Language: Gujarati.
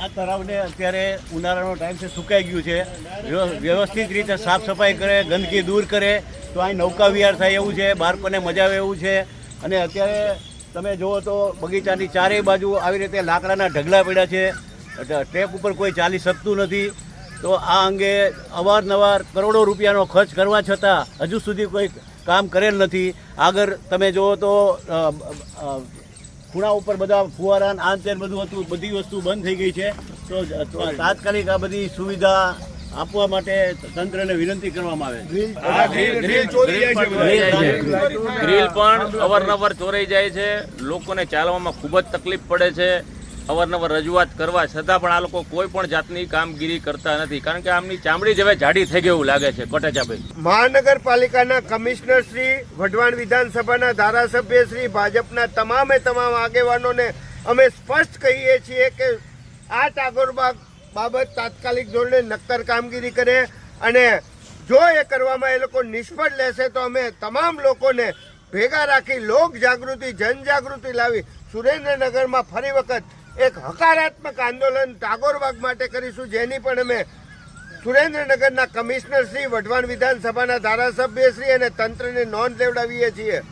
આ તળાવને અત્યારે ઉનાળાનો ટાઈમ છે, સુકાઈ ગયું છે. વ્ય- વ્યવસ્થિત રીતે સાફ સફાઈ કરે, ગંદકી દૂર કરે. તો અહીં નૌકા વિહાર થાય એવું છે, બાળકોને મજા આવે એવું છે. અને અત્યારે તમે જુઓ તો બગીચાની ચારેય બાજુ આવી રીતે લાકડાના ઢગલા પડ્યા છે. ટેપ ઉપર કોઈ ચાલી શકતું નથી. તો આ અંગે અવારનવાર કરોડો રૂપિયાનો ખર્ચ કરવા છતાં હજુ સુધી કોઈ કામ કરેલ નથી. આગળ તમે જુઓ તો ખૂણા ઉપર બધા ફુવારા આન તેન બધું હતું બધી વસ્તુ બંધ થઈ ગઈ છે. તો તો તાત્કાલિક આ બધી સુવિધા આપવા માટે તંત્રને વિનંતી કરવામાં આવે. છે ગ્રીલ પણ અવારનવાર ચોરાઈ જાય છે. લોકોને ચાલવામાં ખૂબ જ તકલીફ પડે છે. અવારનવાર રજૂઆત કરવા છતાં પણ આ લોકો કોઈ પણ જાતની કામગીરી કરતા નથી. કારણ કે આમની ચામડી જ હવે જાડી થઈ ગયું લાગે છે કોટેચાભાઈ મહાનગરપાલિકાના કમિશનર શ્રી, વઢવાણ વિધાનસભાના ધારાસભ્ય શ્રી, ભાજપના તમામે તમામ આગેવાનોને અમે સ્પષ્ટ કહીએ છીએ કે આ ટાગોરબાગ બાબત તાત્કાલિક ધોરણે નક્કર કામગીરી કરે અને જો એ કરવામાં એ લોકો નિષ્ફળ લેશે તો અમે તમામ લોકોને ભેગા રાખી લોક જાગૃતિ જનજાગૃતિ લાવી સુરેન્દ્રનગરમાં ફરી વખત એક હકારાત્મક આંદોલન ટાગોરબાગ માટે કરીશું, જેની પણ અમે સુરેન્દ્રનગરના કમિશનર શ્રી, વઢવાણ વિધાનસભાના ધારાસભ્ય શ્રી અને તંત્રને નોંધ લેવડાવીએ છીએ.